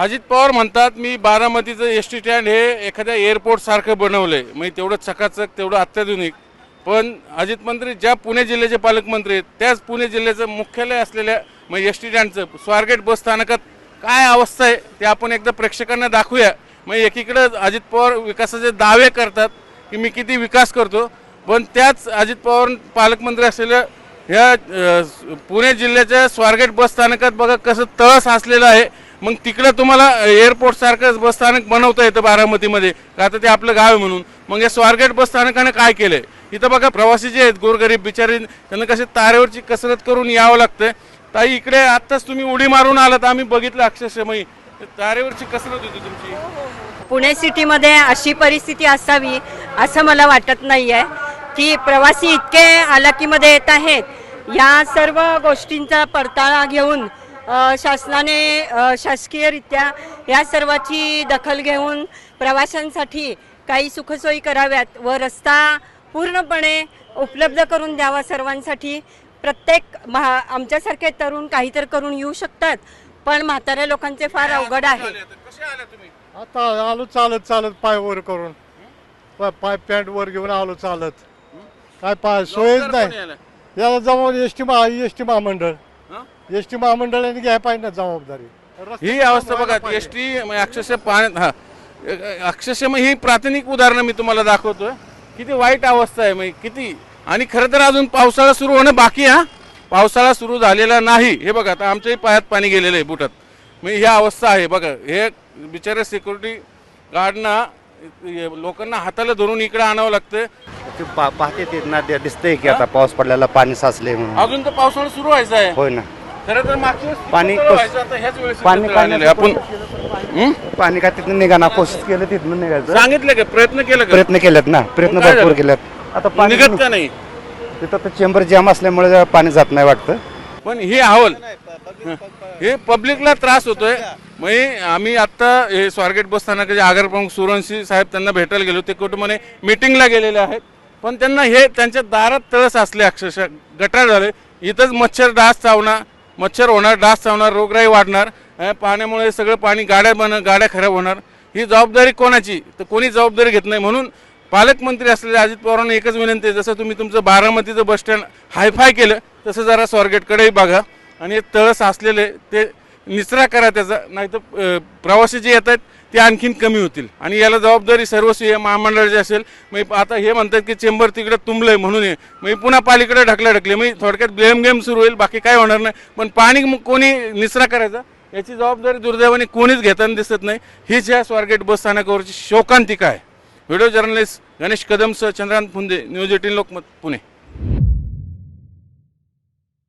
अजित पवार म्हणतात मी बारामतीचं एस टी स्टँड हे एखाद्या एअरपोर्टसारखं बनवलं आहे म्हणजे तेवढं चकाचक तेवढं अत्याधुनिक. पण अजित मंत्री ज्या पुणे जिल्ह्याचे पालकमंत्री आहेत त्याच पुणे जिल्ह्याचं मुख्यालय असलेल्या म्हणजे एस टी स्टँडचं स्वारगेट बस स्थानकात काय अवस्था आहे ते आपण एकदा प्रेक्षकांना दाखवूया. मग एकीकडं अजित पवार विकासाचे दावे करतात की मी किती विकास करतो. पण त्याच अजित पवार पालकमंत्री असलेल्या ह्या पुणे जिल्ह्याच्या स्वारगेट बस स्थानकात बघा कसं तळ साचलेलं आहे. मग तिकडं तुम्हाला एअरपोर्ट सारखं बस स्थानक बनवता येतं बारामतीमध्ये. का तर ते आपलं गाव आहे म्हणून. मग या स्वारगेट बसस्थानकानं काय केलंय? इथं बघा प्रवासी जे आहेत गोरगरीब बिचारी त्यांना कसे तारेवरची कसरत करून यावं लागतंय. ताई इकडे आत्ताच तुम्ही उडी मारून आलात. आम्ही बघितलं अक्षरशमयी तारेवरची कसरत होती तुमची. पुणे सिटीमध्ये अशी परिस्थिती असावी असं मला वाटत नाही आहे की प्रवासी इतके हालाकीमध्ये येत आहेत. या सर्व गोष्टींचा परताळा घेऊन शासनाने शासकीयरित्या या सर्वाची दखल घेऊन प्रवाशांसाठी काही सुखसोयी कराव्यात व रस्ता पूर्णपणे उपलब्ध करून द्यावा सर्वांसाठी. प्रत्येक महा आमच्यासारखे तरुण काहीतरी करून येऊ शकतात पण म्हाताऱ्या लोकांचे फार अवघड आहे. आता आलो चालत चालत पाय वर करून. पाय- पाय पॅन्ट वर घेऊन आलो चालत. काय पाय सोयच नाही? याला जबाबदारी एस टी महा एस टी महामंडळ? एस टी महामंडळाने घ्यायला पाहिजे ना जबाबदारी. ही अवस्था बघा. एस टी अक्षरशः पाण्यात हा अक्षरशः मग ही प्राथमिक उदाहरणं मी तुम्हाला दाखवतोय. किती वाईट अवस्था आहे मग किती आणि खरं तर अजून पावसाळा सुरू होणं बाकी आहे, हा. पावसाळा सुरू झालेला नाही. हे बघा आता आमच्याही पायात पाणी गेलेलं आहे बुटात. मग ही अवस्था आहे बघा हे बिचारे सिक्युरिटी गार्डना लोकांना हाताला धरून इकडे आणावं लागतं ते पा पाहते ते ना दिसतंय की आता पाऊस पडलेला पाणी साचले म्हणून. अजून तर पावसाळा सुरू व्हायचा आहे. होय ना. खरं तर मागच्या पाणी. आपण हं? पाणी काय तिथून निघाना कोशिश केलं तिथून निघायचं. सांगितलं का? प्रयत्न केलं का? प्रयत्न केलेत ना प्रयत्न भरपूर? केलेत आता पाणी निघत का नाही? तिथं तर चेंबर जाम असल्यामुळे पाणी जात नाही वाटतं. पण हे हवल. हे. पब्लिकला त्रास होतोय. मग आम्ही आता हे स्वारगेट बस स्थानकाचे आगार प्रमुख सुरवंशी साहेब त्यांना भेटायला गेलो. ते कुटुंबाने मिटिंगला गेलेले आहेत. पण त्यांना हे त्यांच्या दारात तळस असले अक्षरशः गटार झाले. इथंच मच्छर डास चावणार मच्छर होणार डास चावणार रोगराई वाढणार पाण्यामुळे सगळं पाणी गाड्या बन गाड्या खराब होणार. ही जबाबदारी कोणाची? तर कोणी जबाबदारी घेत नाही. म्हणून पालकमंत्री असलेले अजित पवारांना एकच विनंती आहे. जसं तुम्ही तुमचं बारामतीचं बस स्टँड हायफाय केलं तसं जरा स्वारगेटकडेही बघा. आणि तळस असलेले ते निचरा करा त्याचा. नाही तर प्रवासी जे येत आहेत ते आणखीन कमी होतील. आणि याला जबाबदारी सर्वस्वी या महामंडळाची असेल. मग आता हे म्हणतात की चेंबर तिकडे तुंबलंय म्हणून हे. मग पुन्हा पालीकडे ढकले ढकले. मी थोडक्यात गेम गेम सुरू होईल. बाकी काय होणार नाही. पण पाणी मग कोणी निचरा करायचा? याची जबाबदारी दुर्दैवाने कोणीच घेताना दिसत नाही. हीच या स्वारगेट बस स्थानकावरची शोकांतिका आहे. व्हिडिओ जर्नलिस्ट गणेश कदमसह Chandrant Phunde. News eighteen Lokmat Pune.